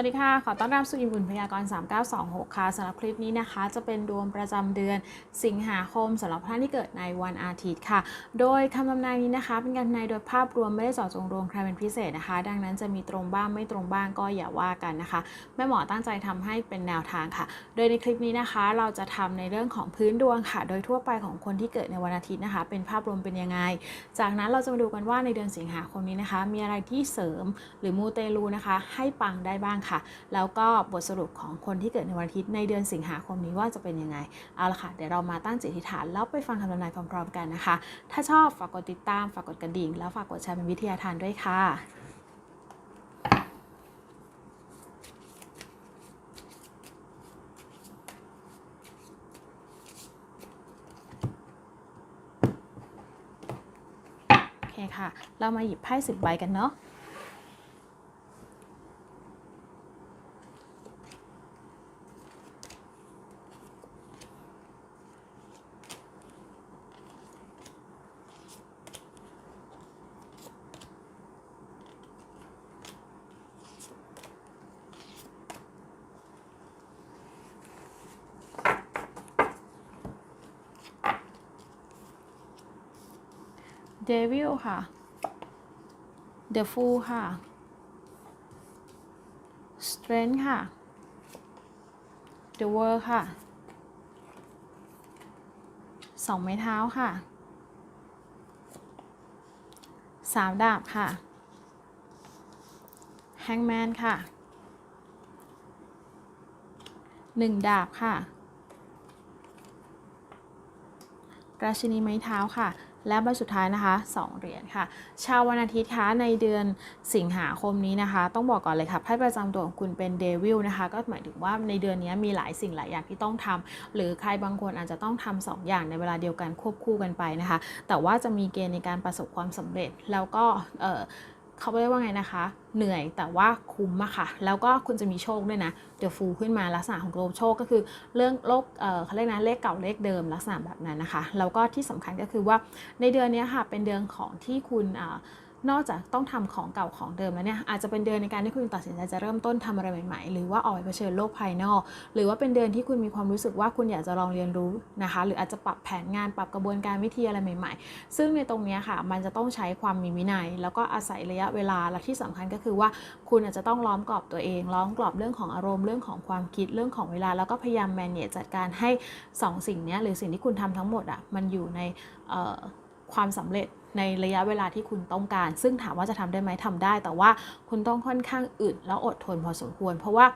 สวัสดีค่ะ ขอต้อนรับสู่อิมบุญพยากรณ์3926 ค่ะสำหรับคลิปนี้นะคะ จะเป็นดวงประจำเดือนสิงหาคมสำหรับท่านที่เกิดในวันอาทิตย์ค่ะ โดยคำทำนายนี้นะคะ เป็นการทำนายโดยภาพรวมไม่ได้เจาะจงดวงใครเป็นพิเศษนะคะ ดังนั้นจะมีตรงบ้างไม่ตรงบ้างก็อย่าว่ากันนะคะแม่หมอตั้งใจทำให้เป็นแนวทางค่ะ โดยในคลิปนี้นะคะ เราจะทำในเรื่องของพื้นดวงค่ะ โดยทั่วไปของคนที่เกิดในวันอาทิตย์นะคะ เป็นภาพรวมเป็นยังไง จากนั้นเราจะมาดูกันว่าในเดือนสิงหาคมนี้นะคะ มีอะไรที่เสริมหรือมูเตลูนะคะ ให้ปังได้บ้างค่ะแล้วก็บทสรุปของคนที่เกิดในวันอาทิตย์ในเดือนสิงหาคมนี้ว่าจะเป็นยังไง เอาละค่ะ เดี๋ยวเรามาตั้งจิตอธิษฐาน แล้วไปฟังคำทำนายพร้อมๆกันนะคะ ถ้าชอบฝากกดติดตามฝากกดกระดิ่ง แล้วฝากกดแชร์เป็นวิทยาทานด้วยค่ะโอเคค่ะ เรามาหยิบไพ่สิบใบกันเนาะ Devil ค่ะ The Fool ค่ะ Strength ค่ะ The World ค่ะสองไม้เท้าค่ะสามดาบค่ะ Hangman ค่ะหนึ่งดาบค่ะราชินีไม้เท้าค่ะ และใบสุดท้ายนะคะ 2 เหรียญค่ะ ชาววันอาทิตย์คะในเดือนสิงหาคมนี้นะคะ ต้องบอกก่อนเลยค่ะไพ่ประจำตัวของคุณเป็นเดวิลนะคะ ก็หมายถึงว่าในเดือนนี้มีหลายสิ่งหลายอย่างที่ต้องทำหรือใครบางคนอาจจะต้องทำสองอย่างในเวลาเดียวกันควบคู่กันไปนะคะ แต่ว่าจะมีเกณฑ์ในการประสบความสำเร็จแล้วก็เเขาเรียกว่าไงนะคะ เหนื่อยแต่ว่าคุ้มอะค่ะ แล้วก็คุณจะมีโชคด้วยนะ เดี๋ยวฟูขึ้นมาลักษณะของโลโชคก็คือเรื่องโลกเขาเรียกนะเลขเก่าเลขเดิมลักษณะแบบนั้นนะคะ แล้วก็ที่สำคัญก็คือว่าในเดือนนี้ค่ะเป็นเดือนของที่คุณ นอกจากต้องทำของเก่าของเดิมแล้วเนี่ยอาจจะเป็นเดือนในการที่คุณตัดสินใจจะเริ่มต้นทำอะไรใหม่ๆ หรือว่าออกไปเผชิญโลกภายนอก หรือว่าเป็นเดือนที่คุณมีความรู้สึกว่าคุณอยากจะลองเรียนรู้นะคะ หรืออาจจะปรับแผนงานปรับกระบวนการวิธีอะไรใหม่ ๆ ซึ่งในตรงนี้ค่ะมันจะต้องใช้ความมีวินัย แล้วก็อาศัยระยะเวลาและที่สำคัญก็คือว่าคุณอาจจะต้องล้อมกรอบตัวเอง ล้อมกรอบเรื่องของอารมณ์เรื่องของความคิดเรื่องของเวลา แล้วก็พยายามแมเนจจัดการให้สองสิ่งนี้หรือสิ่งที่คุณทำทั้งหมดอะมันอยู่ในความสำเร็จในระยะเวลาที่คุณต้องการ ซึ่งถามว่าจะทำได้ไหมทำได้ แต่ว่าคุณต้องค่อนข้างอึดแล้วอดทนพอสมควร เพราะว่า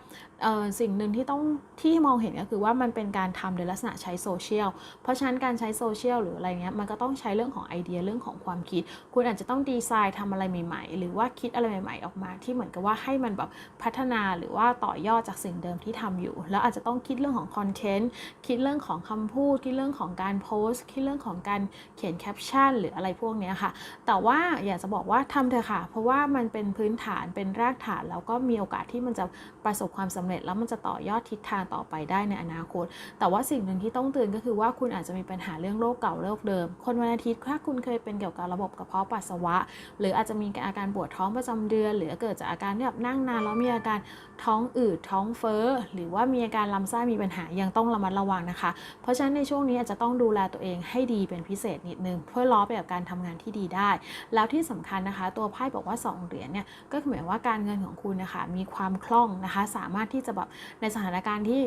สิ่งหนึ่งที่ต้องที่มองเห็นก็คือว่ามันเป็นการทำโดยลักษณะใช้โซเชียล เพราะฉะนั้นการใช้โซเชียลหรืออะไรเงี้ยมันก็ต้องใช้เรื่องของไอเดียเรื่องของความคิด คุณอาจจะต้องดีไซน์ทำอะไรใหม่ ๆ หรือว่าคิดอะไรใหม่ ๆ ออกมา ที่เหมือนกับว่าให้มันแบบพัฒนาหรือว่าต่อยอดจากสิ่งเดิมที่ทำอยู่ แล้วอาจจะต้องคิดเรื่องของคอนเทนต์คิดเรื่องของคำพูดคิดเรื่องของการโพสต์คิดเรื่องของการเขียนแคปชั่นหรืออะไรพวกนี้ค่ะ แต่ว่าอยากจะบอกว่าทำเถอะค่ะ เพราะว่ามันเป็นพื้นฐานเป็นรากฐาน แล้วก็มีโอกาสที่มันจะประสบความสำเร็จ แล้วมันจะต่อยอดทิศทางต่อไปได้ในอนาคต แต่ว่าสิ่งหนึ่งที่ต้องเตือนก็คือว่าคุณอาจจะมีปัญหาเรื่องโรคเก่าโรคเดิม คนวันอาทิตย์ถ้าคุณเคยเป็นเกี่ยวกับระบบกระเพาะปัสสาวะ หรืออาจจะมีอาการปวดท้องประจำเดือน หรือเกิดจากอาการแบบนั่งนานแล้วมีอาการท้องอืดท้องเฟ้อหรือว่ามีอาการลำไส้มีปัญหายังต้องระมัดระวังนะคะ เพราะฉะนั้นในช่วงนี้อาจจะต้องดูแลตัวเองให้ดีเป็นพิเศษนิดนึงเพื่อล้อไปกับการทำงานที่ดีได้ แล้วที่สำคัญนะคะ ตัวไพ่บอกว่า 2 เหรียญเนี่ยก็หมายว่าการเงินของคุณนะคะมีความคล่องนะคะ สามารถที่จะแบบในสถานการณ์ที่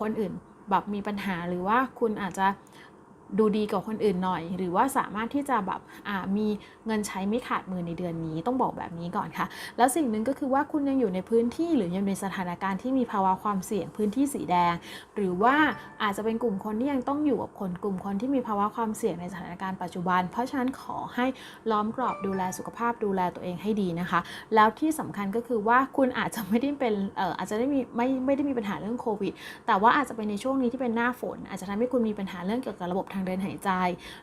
คนอื่นแบบมีปัญหาหรือว่าคุณอาจจะ ดูดีกว่าคนอื่นหน่อย หรือว่าสามารถที่จะแบบมีเงินใช้ไม่ขาดมือในเดือนนี้ต้องบอกแบบนี้ก่อนค่ะ แล้วสิ่งหนึ่งก็คือว่าคุณยังอยู่ในพื้นที่หรือยังในสถานการณ์ที่มีภาวะความเสี่ยงพื้นที่สีแดง หรือว่าอาจจะเป็นกลุ่มคนที่ยังต้องอยู่กับคนกลุ่มคนที่มีภาวะความเสี่ยงในสถานการณ์ปัจจุบัน เพราะฉะนั้นขอให้ล้อมกรอบดูแลสุขภาพดูแลตัวเองให้ดีนะคะ แล้วที่สำคัญก็คือว่าคุณอาจจะไม่ได้เป็นเอออาจจะได้มีไม่ไม่ได้มีปัญหาเรื่องโควิดแต่ว่าอาจจะเป็นในช่วงนี้ที่เป็นหน้าฝน อาจจะทำให้คุณมีปัญหาเรื่องเกี่ยวกับระบบางเดินหายใจ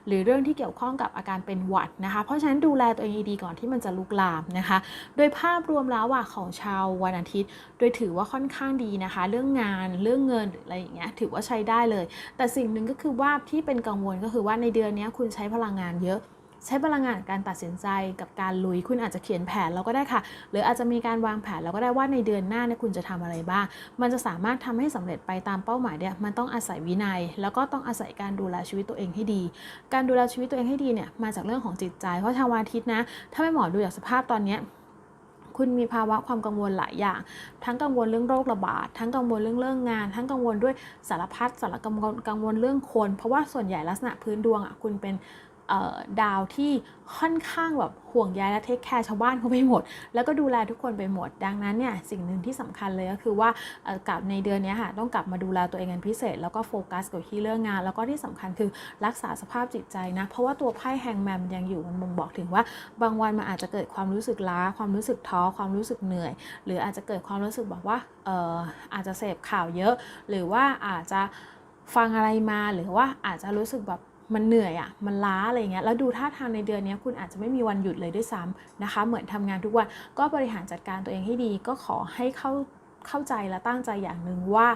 หรือเรื่องที่เกี่ยวข้องกับอาการเป็นหวัดนะคะ เพราะฉะนั้นดูแลตัวเองดีก่อนที่มันจะลุกลามนะคะ โดยภาพรวมแล้วของชาววันอาทิตย์ โดยถือว่าค่อนข้างดีนะคะ เรื่องงานเรื่องเงินอะไรอย่างเงี้ยถือว่าใช้ได้เลย แต่สิ่งหนึ่งก็คือว่าที่เป็นกังวลก็คือว่าในเดือนนี้คุณใช้พลังงานเยอะ ใช้พลังงานการตัดสินใจกับการลุยคุณอาจจะเขียนแผนแล้วก็ได้ค่ะ หรืออาจจะมีการวางแผนแล้วก็ได้ว่าในเดือนหน้าเนี่ยคุณจะทำอะไรบ้าง มันจะสามารถทำให้สำเร็จไปตามเป้าหมายเนี่ยมันต้องอาศัยวินัย แล้วก็ต้องอาศัยการดูแลชีวิตตัวเองให้ดี การดูแลชีวิตตัวเองให้ดีเนี่ยมาจากเรื่องของจิตใจ เพราะชาวอาทิตย์นะ ถ้าไม่หมอดูจากสภาพตอนเนี้คุณมีภาวะความกังวลหลายอย่าง ทั้งกังวลเรื่องโรคระบาด ทั้งกังวลเรื่องเรื่องงาน ทั้งกังวลด้วยสารพัดสารกังวลกังวลเรื่องคน เพราะว่าส่วนใหญ่ลักษณะพื้นดวงอะคุณเป็น ดาวที่ค่อนข้างแบบห่วงใยและเทคแคร์ชาวบ้านเขาไปหมด แล้วก็ดูแลทุกคนไปหมด ดังนั้นเนี่ยสิ่งหนึ่งที่สำคัญเลยก็คือว่ากลับในเดือนนี้ค่ะต้องกลับมาดูแลตัวเองกันพิเศษ แล้วก็โฟกัสกับที่เรื่องงาน แล้วก็ที่สำคัญคือรักษาสภาพจิตใจนะ เพราะว่าตัวไพ่แฮงแมมยังอยู่มันบ่งบอกถึงว่า บางวันมันอาจจะเกิดความรู้สึกล้า ความรู้สึกท้อความรู้สึกเหนื่อย หรืออาจจะเกิดความรู้สึกบอกว่าอออาจจะเสพข่าวเยอะ หรือว่าอาจจะฟังอะไรมาหรือว่าอาจจะรู้สึกแบบ มันเหนื่อยอะ่ะมันล้าอะไรเงี้ยแล้วดูท่าทางในเดือนนี้คุณอาจจะไม่มีวันหยุดเลยด้วยซ้ำนะคะ เหมือนทำงานทุกวันก็บริหารจัดการตัวเองให้ดีก็ขอให้เข้า เข้าใจและตั้งใจอย่างหนึ่งว่า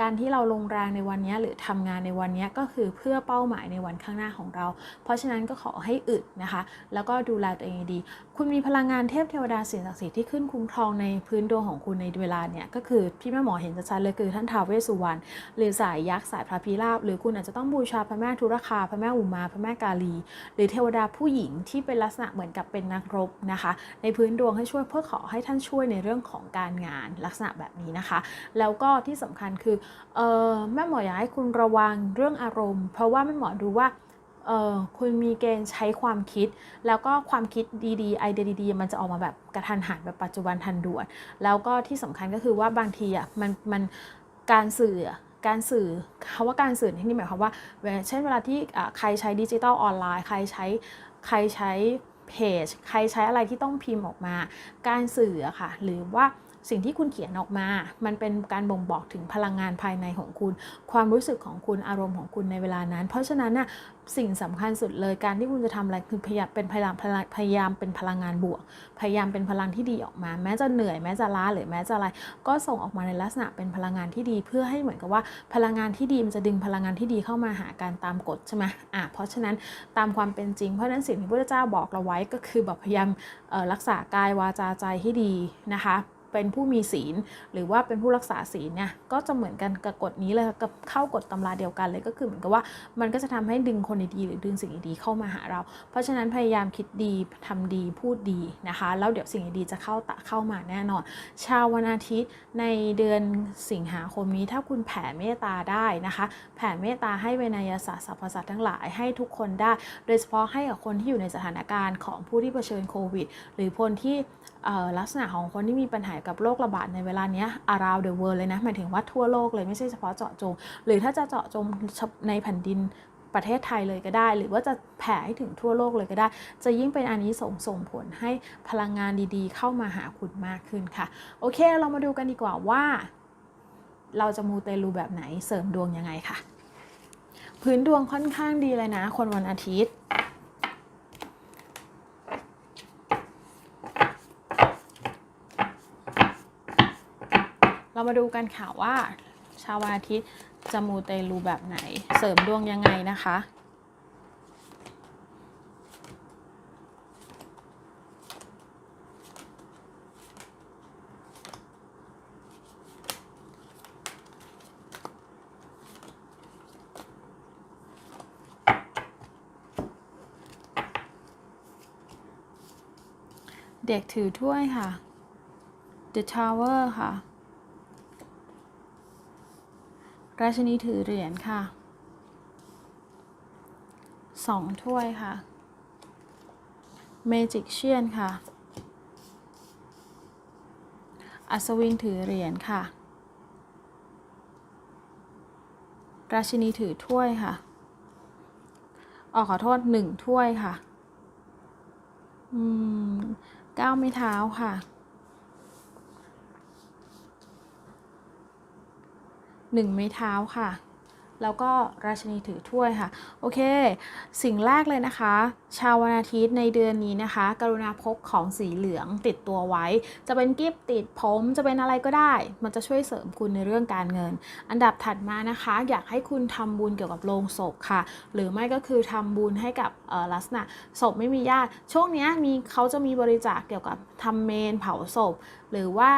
การที่เราลงแรงในวันนี้หรือทำงานในวันนี้ก็คือเพื่อเป้าหมายในวันข้างหน้าของเรา เพราะฉะนั้นก็ขอให้อึดนะคะ แล้วก็ดูแลตัวเองดี คุณมีพลังงานเทพเทวดาสิ่งศักดิ์สิทธิ์ที่ขึ้นคุ้มครองในพื้นดวงของคุณในเวลาเนี่ยก็คือพี่แม่หมอเห็นชัดเลยคือท่านท้าวเวสสุวรรณหรือสายยักษ์สายพระพิราบหรือคุณอาจจะต้องบูชาพระแม่ทุรคาพระแม่อุมาพระแม่กาลี หรือเทวดาผู้หญิงที่เป็นลักษณะเหมือนกับเป็นนักรบนะคะ ในพื้นดวงให้ช่วยเพื่อขอให้ท่านช่วยในเรื่องของการงานลักษณะแบบนี้นะคะ แล้วก็ที่สำคัญคือออแม่หมออยากให้คุณระวังเรื่องอารมณ์ เพราะว่าแม่หมอดูว่าเออคุณมีเกณฑ์ใช้ความคิด แล้วก็ความคิดดีๆไอเดียดีๆมันจะออกมาแบบกระทันหันแบบปัจจุบันทันด่วน แล้วก็ที่สำคัญก็คือว่าบางทีอะมันมันการสื่อการสื่อคาว่าการสื่อที่นี่หมายความว่า เช่นเวลาที่ใครใช้ดิจิตอลออนไลน์ ใครใช้ใครใช้เพจ ใครใช้อะไรที่ต้องพิมพ์ออกมา การสื่อค่ะ หรือว่า สิ่งที่คุณเขียนออกมา มันเป็นการบ่งบอกถึงพลังงานภายในของคุณ ความรู้สึกของคุณอารมณ์ของคุณในเวลานั้น เพราะฉะนั้นน่ะสิ่งสำคัญสุดเลยการที่คุณจะทำอะไรคือพยายามเป็นพยายามพยายามเป็นพลังงานบวก พยายามเป็นพลังที่ดีออกมา แม้จะเหนื่อยแม้จะล้าหรือแม้จะอะไร ก็ส่งออกมาในลักษณะเป็นพลังงานที่ดี เพื่อให้เหมือนกับว่าพลังงานที่ดีมันจะดึงพลังงานที่ดีเข้ามาหาการตามกฎใช่ไหมอะเพราะฉะนั้นตามความเป็นจริงเพราะฉะนั้นสิ่งที่พระเจ้าบอกเราไว้ก็คือแบบพยายามรักษากายวาจาใจให้ดีนะคะ เป็นผู้มีศีล หรือว่าเป็นผู้รักษาศีลเนี่ยก็จะเหมือนกันกับกฎนี้เลยกับเข้ากฎตำราเดียวกันเลยก็คือเหมือนกับว่ามันก็จะทำให้ดึงคนดีๆหรือดึงสิ่งดีๆเข้ามาหาเรา เพราะฉะนั้นพยายามคิดดีทำดีพูดดีนะคะ แล้วเดี๋ยวสิ่งดีๆจะเข้าตะเข้ามาแน่นอน ชาววันอาทิตย์ในเดือนสิงหาคมนี้ถ้าคุณแผ่เมตตาได้นะคะ แผ่เมตตาให้เวนยศาสตร์สรรพสัตว์ทั้งหลายให้ทุกคนได้ โดยเฉพาะให้กับคนที่อยู่ในสถานการณ์ของผู้ที่เผชิญโควิด หรือคนที่ ลักษณะของคนที่มีปัญหากับโรคระบาดในเวลานี้ around the world เลยนะ หมายถึงว่าทั่วโลกเลยไม่ใช่เฉพาะเจาะจง หรือถ้าจะเจาะจงในแผ่นดินประเทศไทยเลยก็ได้ หรือว่าจะแผ่ให้ถึงทั่วโลกเลยก็ได้ จะยิ่งเป็นอันนี้ส่งส่งผลให้พลังงานดีๆ เข้ามาหาคุณมากขึ้นค่ะ โอเค เรามาดูกันดีกว่าว่า เราจะมูเตลูแบบไหนเสริมดวงยังไงค่ะ พื้นดวงค่อนข้างดีเลยนะ คนวันอาทิตย์ เรามาดูกันค่ะว่า ชาววันอาทิตย์จะมูเตลูแบบไหน เสริมดวงยังไงนะคะเด็กถือถ้วยค่ะ The Tower ค่ะ ราชนีถือเหรียญค่ะสองถ้วยค่ะเมจิกเชียนค่ะ อัศวินถือเหรียญค่ะ ราชินีถือถ้วยค่ะ ออกขอโทษหนึ่งถ้วยค่ะ อืมเก้าไม้เท้าค่ะ หนึ่งไม้เท้าค่ะ แล้วก็ราชินีถือถ้วยค่ะ โอเค สิ่งแรกเลยนะคะ ชาววันอาทิตย์ในเดือนนี้นะคะ กรุณาพกของสีเหลืองติดตัวไว้ จะเป็นกิฟต์ติดผมจะเป็นอะไรก็ได้ มันจะช่วยเสริมคุณในเรื่องการเงิน อันดับถัดมานะคะ อยากให้คุณทำบุญเกี่ยวกับโลงศพค่ะ หรือไม่ก็คือทำบุญให้กับลักษณะศพไม่มีญาติช่วงนี้มีเขาจะมีบริจาคเกี่ยวกับทำเมนเผาศพ หรือว่า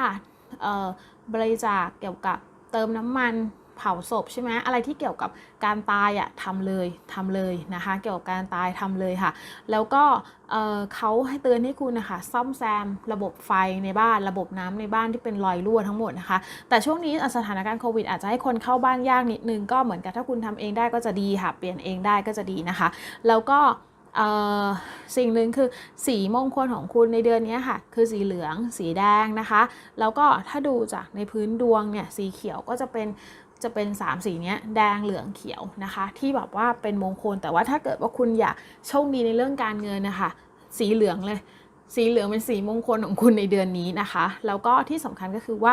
บริจาคเกี่ยวกับ เติมน้ำมันเผาศพใช่ไหมอะไรที่เกี่ยวกับการตายอะทำเลยทำเลยนะคะ เกี่ยวกับการตายทำเลยค่ะ แล้วก็เเขาให้เตือนให้คุณนะคะซ่อมแซมระบบไฟในบ้านระบบน้ำในบ้านที่เป็นรอยรั่วทั้งหมดนะคะ แต่ช่วงนี้สถานการณ์โควิดอาจจะให้คนเข้าบ้านยากนิดนึงก็เหมือนกับถ้าคุณทำเองได้ก็จะดีค่ะ เปลี่ยนเองได้ก็จะดีนะคะ แล้วก็ สิ่งหนึ่งคือสีมงคลของคุณในเดือนนี้ค่ะ คือสีเหลือง สีแดงนะคะ แล้วก็ถ้าดูจากในพื้นดวงเนี่ยสีเขียวก็จะเป็นจะเป็น 3 สีนี้แดงเหลืองเขียวนะคะ ที่แบบว่าเป็นมงคลแต่ว่าถ้าเกิดว่าคุณอยากโชคดีในเรื่องการเงินนะคะ สีเหลืองเลย สีเหลืองเป็นสีมงคลของคุณในเดือนนี้นะคะ แล้วก็ที่สำคัญก็คือว่า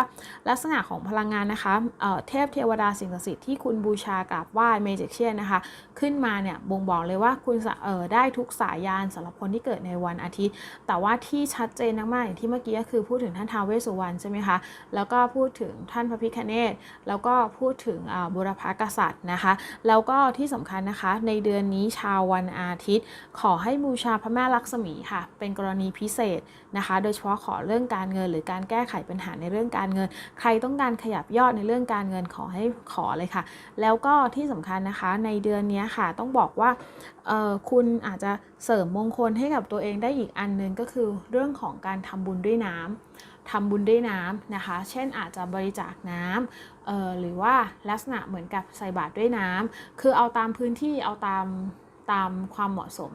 ลักษณะของพลังงานนะคะเเทพเทวดาสิ่งศักดิ์สิทธิ์ที่คุณบูชากราบไหว้เมจิกเชียนนะคะ ขึ้นมาเนี่ยบ่งบอกเลยว่าคุณได้ทุกสายยานสำหรับคนที่เกิดในวันอาทิตย์ แต่ว่าที่ชัดเจนมากๆอย่างที่เมื่อกี้ก็คือพูดถึงท่านท้าวเวสสุวรรณใช่ไหมคะ แล้วก็พูดถึงท่านพระพิคเนตแล้วก็พูดถึงบุรพกษัตริย์นะคะ แล้วก็ที่สำคัญนะคะในเดือนนี้ชาววันอาทิตย์ ขอให้บูชาพระแม่ลักษมีค่ะ เป็นกรณีพิเศษนะคะ โดยเฉพาะขอเรื่องการเงิน หรือการแก้ไขปัญหาในเรื่องการเงิน ใครต้องการขยับยอดในเรื่องการเงินขอให้ขอเลยค่ะ แล้วก็ที่สำคัญนะคะในเดือนนี้ค่ะต้องบอกว่าคุณอาจจะเสริมมงคลให้กับตัวเองได้อีกอันหนึงก็คือเรื่องของการทำบุญด้วยน้ำทำบุญด้วยน้ำนะคะ เช่นอาจจะบริจาคน้ำหรือว่าลักษณะเหมือนกับใส่บาตรด้วยน้ำคือเอาตามพื้นที่เอาตามตามความเหมาะสม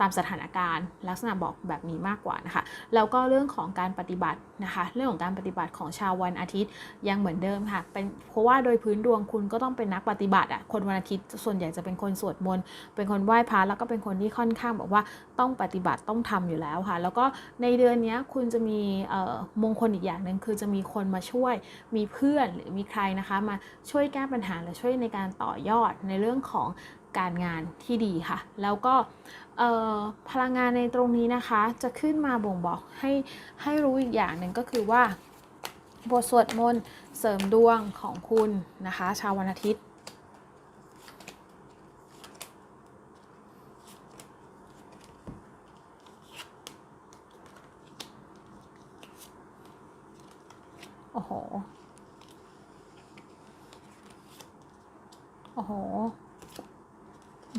ตามสถานการณ์ ลักษณะบอกแบบนี้มากกว่านะคะ แล้วก็เรื่องของการปฏิบัตินะคะ เรื่องของการปฏิบัติของชาววันอาทิตย์ยังเหมือนเดิมค่ะ เป็นเพราะว่าโดยพื้นดวงคุณก็ต้องเป็นนักปฏิบัติอะ คนวันอาทิตย์ส่วนใหญ่จะเป็นคนสวดมนต์ เป็นคนไหว้พระแล้วก็เป็นคนที่ค่อนข้างแบบว่าต้องปฏิบัติต้องทำอยู่แล้วค่ะ แล้วก็ในเดือนนี้คุณจะมีมงคลอีกอย่างหนึ่งคือจะมีคนมาช่วย มีเพื่อนหรือมีใครนะคะ มาช่วยแก้ปัญหาหรือช่วยในการต่อยอดในเรื่องของ การงานที่ดีค่ะ แล้วก็พลังงานในตรงนี้นะคะจะขึ้นมาบ่งบอกให้ให้รู้อีกอย่างหนึ่งก็คือว่าบทสวดมนต์เสริมดวงของคุณนะคะ ชาววันอาทิตย์ โอ้โห โอ้โหอื้อ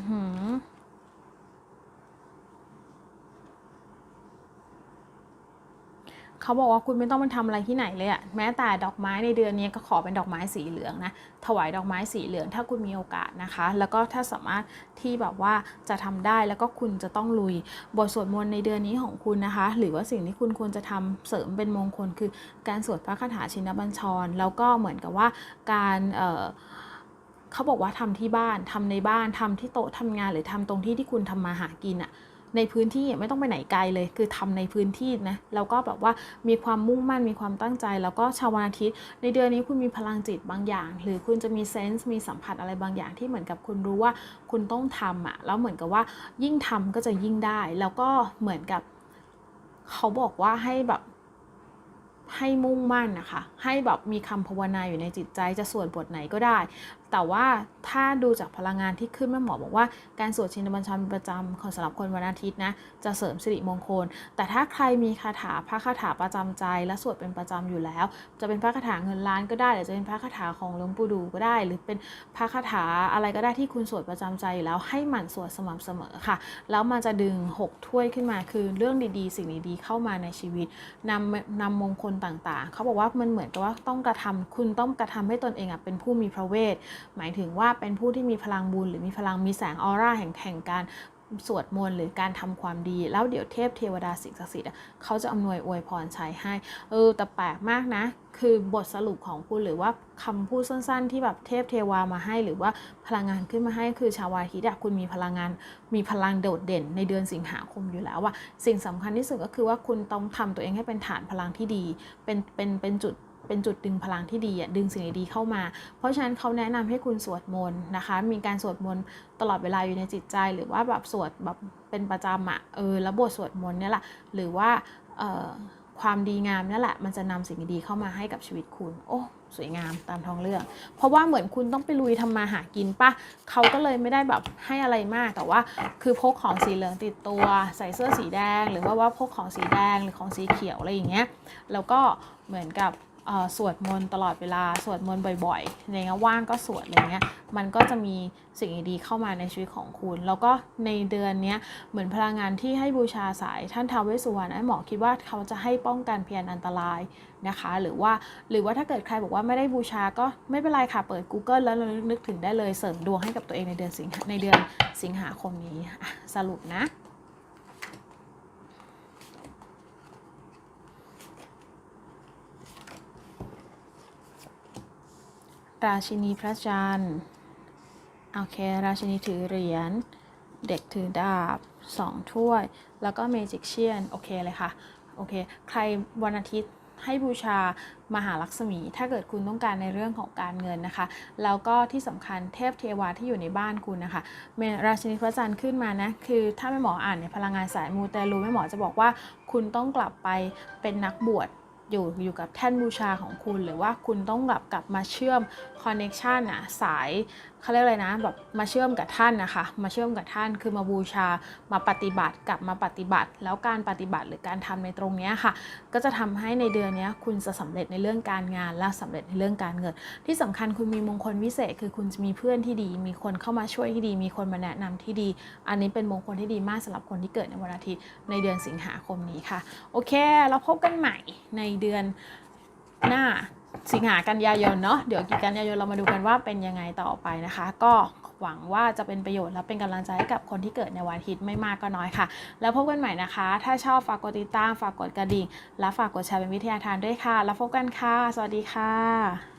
หือเขาบอกว่าคุณไม่ต้องไปทำอะไรที่ไหนเลยอะแม้แต่ดอกไม้ในเดือนนี้ก็ขอเป็นดอกไม้สีเหลืองนะถวายดอกไม้สีเหลือง ถ้าคุณมีโอกาสนะคะ แล้วก็ถ้าสามารถที่แบบว่าจะทำได้แล้วก็คุณจะต้องลุย บทสวดมนต์ในเดือนนี้ของคุณนะคะ หรือว่าสิ่งที่คุณควรจะทำเสริมเป็นมงคลคือ การสวดพระคาถาชินบัญชร แล้วก็เหมือนกับว่าการเอ่อ เขาบอกว่าทำที่บ้านทำในบ้านทำที่โต๊ะทำงานหรือทำตรงที่ที่คุณทำมาหากินอะในพื้นที่ไม่ต้องไปไหนไกลเลย คือทำในพื้นที่นะแล้วก็แบบว่ามีความมุ่งมั่นมีความตั้งใจ แล้วก็ชาววันอาทิตย์ ในเดือนนี้คุณมีพลังจิตบางอย่าง หรือคุณจะมีเซนส์มีสัมผัสอะไรบางอย่างที่เหมือนกับคุณรู้ว่าคุณต้องทำอะแล้วเหมือนกับว่ายิ่งทำก็จะยิ่งได้ แล้วก็เหมือนกับ เขาบอกว่าให้แบบให้มุ่งมั่นนะคะ ให้แบบมีคำภาวนาอยู่ในจิตใจจะสวดบทไหนก็ได้ แต่ว่าถ้าดูจากพลังงานที่ขึ้นแม่หมอบอกว่าการสวดชินบัญชรประจำของสำหรับคนวันอาทิตย์นะจะเสริมสิริมงคล แต่ถ้าใครมีคาถาพระคาถาประจำใจ และสวดเป็นประจำอยู่แล้ว จะเป็นพระคาถาเงินล้านก็ได้หรือจะเป็นพระคาถาของหลวงปู่ดูก็ได้ หรือเป็นพระคาถาอะไรก็ได้ที่คุณสวดประจำใจอยู่แล้วให้หมั่นสวดสม่ำเสมอค่ะ แล้วมันจะดึงหกถ้วยขึ้นมาคือเรื่องดีๆ สิ่งดีๆเข้ามาในชีวิตนำนำมงคลต่างๆ เขาบอกว่ามันเหมือนกับว่าต้องกระทำคุณต้องกระทำให้ตนเองอะเป็นผู้มีพระเวทหมายถึงว่าเป็นผู้ที่มีพลังบุญหรือมีพลังมีแสงออร่าแห่งแห่งการสวดมนต์หรือการทำความดี แล้วเดี๋ยวเทพเทวดาสิ่งศักดิ์สิทธิ์เขาจะอำนวยอวยพรใช้ให้ เออแต่แปลกมากนะ คือบทสรุปของคุณหรือว่าคำพูดสั้นๆ ที่แบบเทพเทวามาให้ หรือว่าพลังงานขึ้นมาให้คือชาวอาทิตย์อะคุณมีพลังงานมีพลังโดดเด่นในเดือนสิงหาคมอยู่แล้วว่าสิ่งสำคัญที่สุดก็คือว่าคุณต้องทำตัวเองให้เป็นฐานพลังที่ดี เป็นเป็นเป็นจุด เป็นจุดดึงพลังที่ดีอะดึงสิ่งดีๆเข้ามา เพราะฉะนั้นเขาแนะนำให้คุณสวดมนต์นะคะ มีการสวดมนต์ตลอดเวลาอยู่ในจิตใจ หรือว่าแบบสวดแบบเป็นประจำอะเออแล้วบทสวดมนต์เนี่ยแหละหรือว่าออความดีงามนั่นแหละมันจะนำสิ่งดีเข้ามาให้กับชีวิตคุณ โอ้สวยงามตามท้องเรื่อง เพราะว่าเหมือนคุณต้องไปลุยทำมาหากินปะเขาก็เลยไม่ได้แบบให้อะไรมากแต่ว่า คือพกของสีเหลืองติดตัว ใส่เสื้อสีแดง หรือว่าว่าพกของสีแดงหรือของสีเขียวอะไรอย่างเงี้ยแล้วก็เหมือนกับ สวดมนต์ตลอดเวลาสวดมนต์บ่อยๆในเงี้ยว่างก็สวดอะไรเงี้ยมันก็จะมีสิ่งดีๆเข้ามาในชีวิตของคุณ แล้วก็ในเดือนนี้เหมือนพลังงานที่ให้บูชาสายท่านท้าวเวสสุวรรณไอ้หมอคิดว่าเขาจะให้ป้องกันพยานอันตรายนะคะ หรือว่าหรือว่าถ้าเกิดใครบอกว่าไม่ได้บูชาก็ไม่เป็นไรค่ะเปิด Google แล้วนึกถึงได้เลยเสริมดวงให้กับตัวเองในเดือนสิงหาในเดือนสิงหาคมนี้สรุปนะ ราชินีพระจันทร์โอเค ราชินีถือเหรียญ เด็กถือดาบสองถ้วย แล้วก็เมจิกเชียน โอเคเลยค่ะ โอเค ใครวันอาทิตย์ให้บูชามหาลักษมี ถ้าเกิดคุณต้องการในเรื่องของการเงินนะคะ แล้วก็ที่สำคัญเทพเทวาที่อยู่ในบ้านคุณนะคะเมราชินีพระจันทร์ขึ้นมานะ คือถ้าแม่หมออ่านในพลังงานสายมูเตลูแม่หมอจะบอกว่าคุณต้องกลับไปเป็นนักบวช อยู่อยู่กับแท่นบูชาของคุณ หรือว่าคุณต้องแบบกลับมาเชื่อมคอนเน็ชันอะสาย เขาเรียกอะไรนะแบบมาเชื่อมกับท่านนะคะ มาเชื่อมกับท่านคือมาบูชามาปฏิบัติกลับมาปฏิบัติ แล้วการปฏิบัติหรือการทำในตรงนี้ค่ะ ก็จะทำให้ในเดือนนี้คุณจะสำเร็จในเรื่องการงานและสำเร็จในเรื่องการเงิน ที่สำคัญคุณมีมงคลวิเศษ คือคุณจะมีเพื่อนที่ดี มีคนเข้ามาช่วยที่ดี มีคนมาแนะนำที่ดี อันนี้เป็นมงคลที่ดีมากสำหรับคนที่เกิดในวันอาทิตย์ในเดือนสิงหาคมนี้ค่ะโอเคเราพบกันใหม่ในเดือนหน้า สิงหากันยายนเนาะเดี๋ยวกี่กันยายนเรามาดูกันว่าเป็นยังไงต่อไปนะคะ ก็หวังว่าจะเป็นประโยชน์และเป็นกำลังใจให้กับคนที่เกิดในวันอาทิตย์ไม่มากก็น้อยค่ะ แล้วพบกันใหม่นะคะ ถ้าชอบฝากกดติดตามฝากกดกระดิ่ง และฝากกดแชร์เป็นวิทยาทานด้วยค่ะ แล้วพบกันค่ะ สวัสดีค่ะ